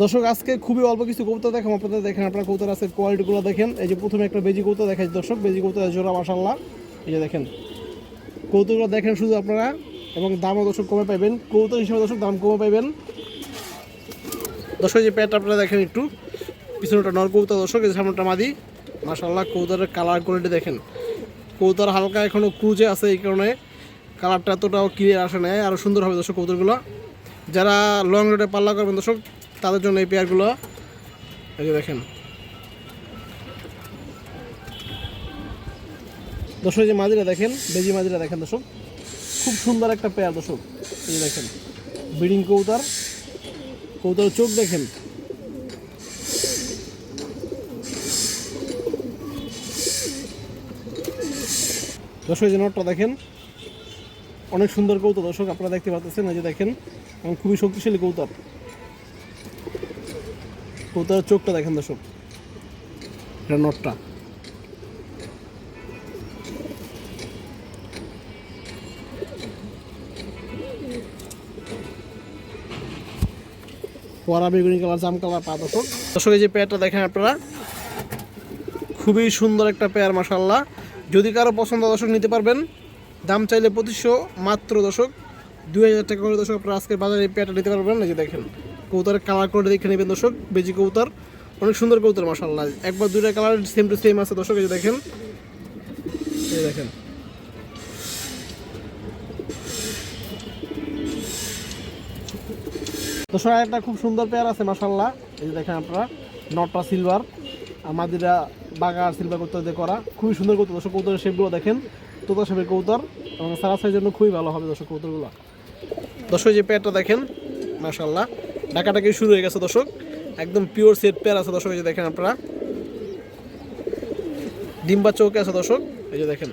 দর্শক, আজকে খুবই অল্প কিছু কৌতা দেখেন আপনাদের দেখেন, আপনার কৌতার আছে কোয়ালিটিগুলো দেখেন। এই যে প্রথমে একটা বেজি কৌতা দেখাচ্ছি দর্শক, বেজি কৌতা জোড়া মাসাল্লাহ এই যে দেখেন কৌতুকগুলো দেখেন শুধু আপনারা, এবং দামও দর্শক কমে পাইবেন। কৌতুক হিসেবে দর্শক দাম কমে পাইবেন। দর্শক যে প্যাট আপনারা দেখেন একটু পিছনেটা নর কৌতা দর্শক, এই সামনেটা মাদি। মাসাল্লাহ কৌতারের কালার কোয়ালিটি দেখেন। কৌতার হালকা এখনও ক্রুজে আছে এই কারণে কালারটা এতটাও ক্লিয়ার আসে না আরও সুন্দর হবে দর্শক কৌতুকগুলো যারা লং রুটে পাল্লা করবেন দর্শক তাদের জন্য এই পেয়ারগুলো, এই যে দেখেন। দর্শক যে মাদিরা দেখেন, বেজি মাদিরা দেখেন দর্শক। খুব সুন্দর একটা পেয়ার দর্শক। এই দেখেন বিডিং কৌতার কৌতার চোখ দেখেন। দর্শক যে নটটা দেখেন, অনেক সুন্দর কৌতুক দর্শক, আপনারা দেখতে পাচ্ছেন, এই যে দেখেন, এবং খুবই শক্তিশালী কৌতার। কৌতার চোখটা দেখেন দর্শক। এটা নটটা। পরা বেগুনি কালার জাম কালার পা দর্শক। দর্শক, এই যে পেয়ারটা দেখেন আপনারা, খুবই সুন্দর একটা পেয়ার মাসাল্লাহ যদি কারও পছন্দ দর্শক নিতে পারবেন, দাম চাইলে পঁচিশশো মাত্র দর্শক। দুই হাজার টাকা করে দর্শক আপনারা আজকের বাজারে এই পেয়ারটা নিতে পারবেন যে দেখেন। কৌতারের কালার করে দেখে নেবেন দর্শক, বেজি কৌতার অনেক সুন্দর কৌতার মাসাল্লাহ একবার দুইটা কালার সেম টু সেম আছে দর্শক, এই দেখেন। এই দেখেন। দর্শক একটা খুব সুন্দর পেয়ার আছে মাসাল্লাহ এই যে দেখেন আপনারা, নটটা সিলভার আমাদেরা বাগা সিলভার কৌতার দিয়ে করা। খুবই সুন্দর কৌতার দর্শক কৌতারের শেপগুলো দেখেন। তোতা শেপের কৌতার এবং সারা সাইজের জন্য খুবই ভালো হবে দর্শক কৌতারগুলো দর্শক যে পেয়ারটা দেখেন মাসাল্লাহ ডাকাটাকি শুরু হয়ে গেছে দর্শক। একদম পিওর সেট পেয়ার আছে দর্শক, এই যে দেখেন আপনারা। ডিম্বা চৌকে আছে দর্শক, এই যে দেখেন।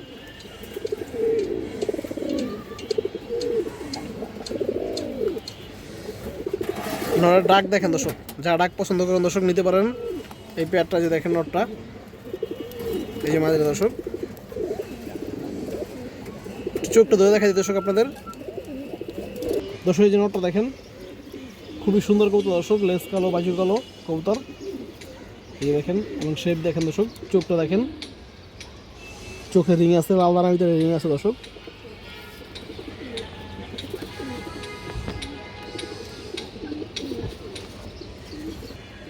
নরের ডাক দেখেন দর্শক, যারা ডাক পছন্দ করেন দর্শক, নিতে পারেন। এই পেয়ারটা যে দেখেন নটটা, এই যে মাঝের দর্শক। চোখটা ধরে দেখা যায় দর্শক আপনাদের। দর্শক, এই যে নটটা দেখেন। খুবই সুন্দর কৌতুক দর্শক। লেস কালো বাজু কালো কৌতার এই দেখেন, এবং শেপ দেখেন দর্শক, চোখটা দেখেন। চোখে রিং আছে লাল ভিতরে রিং আছে দর্শক।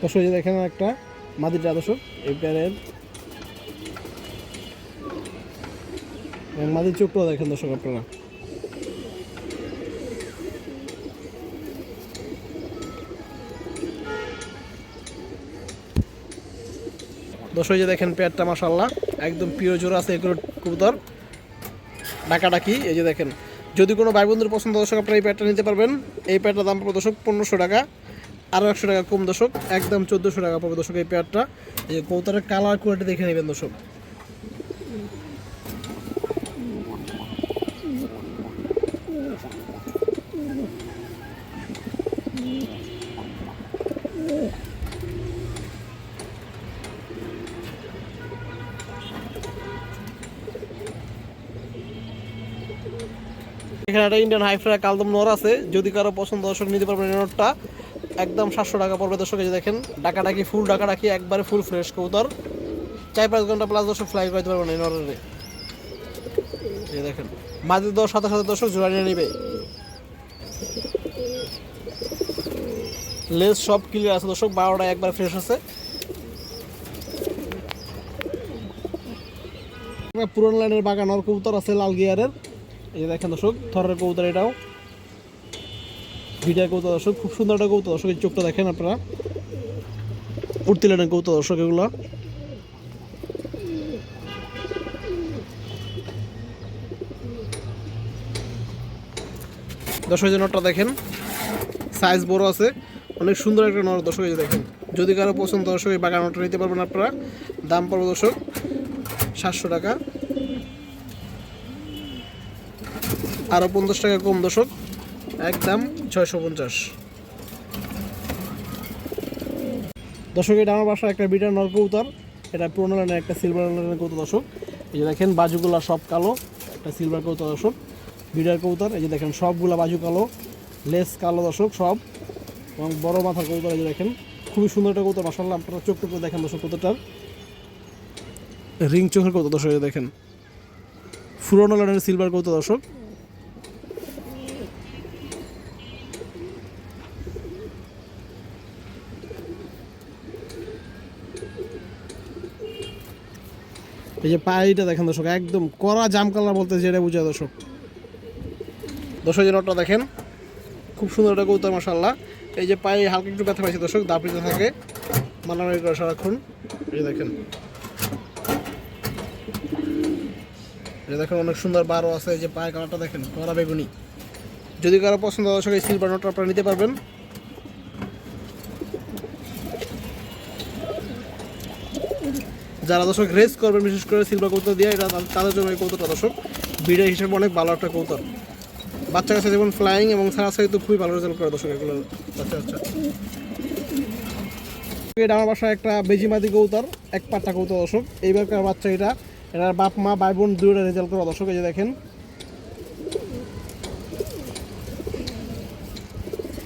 দর্শক, এই দেখেন একটা মাদিটা দর্শক, এই প্যারের। এবং মাদির চোখটাও দেখেন দর্শক আপনারা। দর্শক যে দেখেন পেয়ারটা মাসাল্লাহ একদম পিওর জোর আছে এগুলো কবুতর। ডাকাডাকি, এই যে দেখেন। যদি কোনো ভাই বন্ধুর পছন্দ দর্শক, আপনারা এই প্যাডটা নিতে পারবেন। এই প্যাডটার দাম পড়বে দর্শক পনেরোশো টাকা, আরও একশো টাকা কম দর্শক, একদম চোদ্দোশো টাকা পড়বে দর্শক এই প্যাডটা এই যে কৌতারের কালার কোয়ালিটি দেখে নেবেন দর্শক। এখানে একটা ইন্ডিয়ান হাইফ্রা কালদম নর আছে। যদি কারও পছন্দ দর্শক নিতে পারবেন নটটা একদম সাতশো টাকা পড়বে দর্শক যে দেখেন, ডাকাডাকি ফুল ডাকাডাকি, একবারে ফুল ফ্রেশ কবুতর। চার পাঁচ ঘণ্টা প্লাস দর্শক ফ্লাই করতে পারবেন এই নরের। এই দেখেন, মাঝে দশ, সাথে সাথে দর্শক জোড়া নিয়ে নিবে। লেস সব ক্লিয়ার আছে দর্শক, বারোটা একবার ফ্রেশ আছে। পুরনো লাইনের বাগান আর কবুতর আছে লাল গিয়ারের। এই দেখেন দর্শক, থরের কবুতর এটাও। ভিডিও কৌতুক দর্শক, খুব সুন্দর একটা কৌতুক দর্শক, এই চোখটা দেখেন আপনারা। উঠতে লাইনের কৌতুক দর্শক এগুলো। দর্শক যে নটটা দেখেন সাইজ বড় আছে। অনেক সুন্দর একটা নট দর্শক দেখেন। যদি কারও পছন্দ দর্শক, এই বাগান নটটা নিতে পারবেন আপনারা। দাম পড়বে দর্শক সাতশো টাকা। আরও পঞ্চাশ টাকা কম দশক একদম ছয়শো পঞ্চাশ। দর্শক, এটা আমার বাসায় একটা বিটার নর কৌতার এটা পুরোনো লাইনের একটা সিলভার লাইনের কৌতা দর্শক। এই যে দেখেন, বাজুগুলা সব কালো, একটা সিলভার কৌতা দর্শক। বিটার কৌতার এই যে দেখেন, সবগুলা বাজু কালো, লেস কালো দর্শক, সব। এবং বড় মাথার কবুতর এই যে দেখেন, খুবই সুন্দর একটা কবুতর মাসাল্লাহ আপনারা চোখ টুকু দেখেন দর্শক কবুতরটার রিং চোখের কবুতর দর্শক, এই দেখেন। পুরোনো লাইনের সিলভার কবুতর দর্শক। এই যে পায়েটা দেখেন দর্শক, একদম কড়া জাম কালার বলতে যেটা বুঝে দর্শক। দর্শক যে নটটা দেখেন, খুব সুন্দর একটা কৌতার মাসাল্লাহ এই যে পায়ে হালকা একটু ব্যথা পাইছে দর্শক দাপিতে থাকে মানামারি করে সারাক্ষণ এই দেখেন। এই দেখেন, অনেক সুন্দর বারো আছে, এই যে পায়ের কালারটা দেখেন, কড়া বেগুনি। যদি কারও পছন্দ দর্শক, এই সিলভার নটটা আপনারা নিতে পারবেন। যারা দর্শক রেস করবেন, বিশেষ করে সিলভার কৌতো দিয়ে এটা তাদের- জন্য এই কৌতোটা দর্শক। বিডের হিসেবে অনেক ভালো একটা কৌতর বাচ্চা কাছে যেমন ফ্লাইং এবং সারাসারি তো খুবই ভালো রেজাল্ট করে দর্শক এগুলো। বাচ্চা বাচ্চা এটা আমার বাসায় একটা বেজিমাদি কৌতর এক পাট্টা কৌতর দর্শক। এইবারকার বাচ্চা এটা? এটার বাপ, মা, ভাই, বোন দুটো রেজাল্ট করা দর্শক, এই যে দেখেন।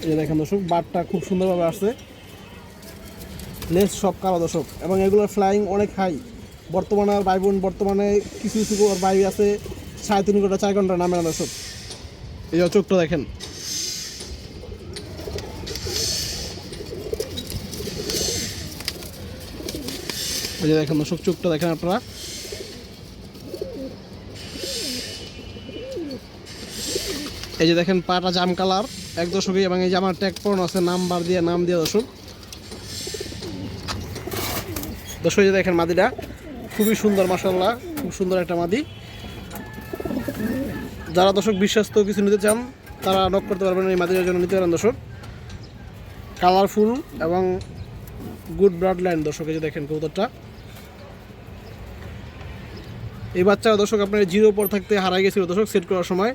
এই যে দেখেন দর্শক, বাটটা খুব সুন্দরভাবে আসছে। লেস সব কালো দশক এবং এগুলোর ফ্লাইং অনেক হাই বর্তমানে আর ভাই বোন, বর্তমানে কিছু কিছু বাই আছে, সাড়ে তিন ঘণ্টা, চার ঘণ্টা নামে না দর্শক। এই চোখটা দেখেন। এই যে দেখেন দর্শক, চোখটা দেখেন আপনারা। এই যে দেখেন পাটা জাম কালার, এক দশকে এবং এই যে আমার ট্যাগ পড়ানো আছে, নাম্বার দিয়ে, নাম দিয়ে দর্শক। দর্শক দেখেন মাদিটা, খুবই সুন্দর মাসাল্লাহ খুব সুন্দর একটা মাদি। যারা দর্শক বিশ্বাস্ত কিছু নিতে চান, তারা নক করতে পারবেন, এই মাদিটার জন্য নিতে পারেন দর্শক। কালারফুল এবং গুড ব্লাড লাইন দর্শক, এই যে দেখেন কবুতরটা। এই বাচ্চা দর্শক আপনার জিরো পর থাকতে হারাই গেছিল দর্শক সেট করার সময়।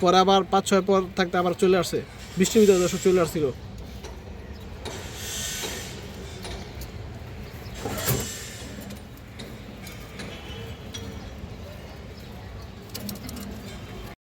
পরে আবার পাঁচ, ছয় পর থাকতে আবার চলে আসছে। বৃষ্টির ভিতরে দর্শক চলে আসছিল।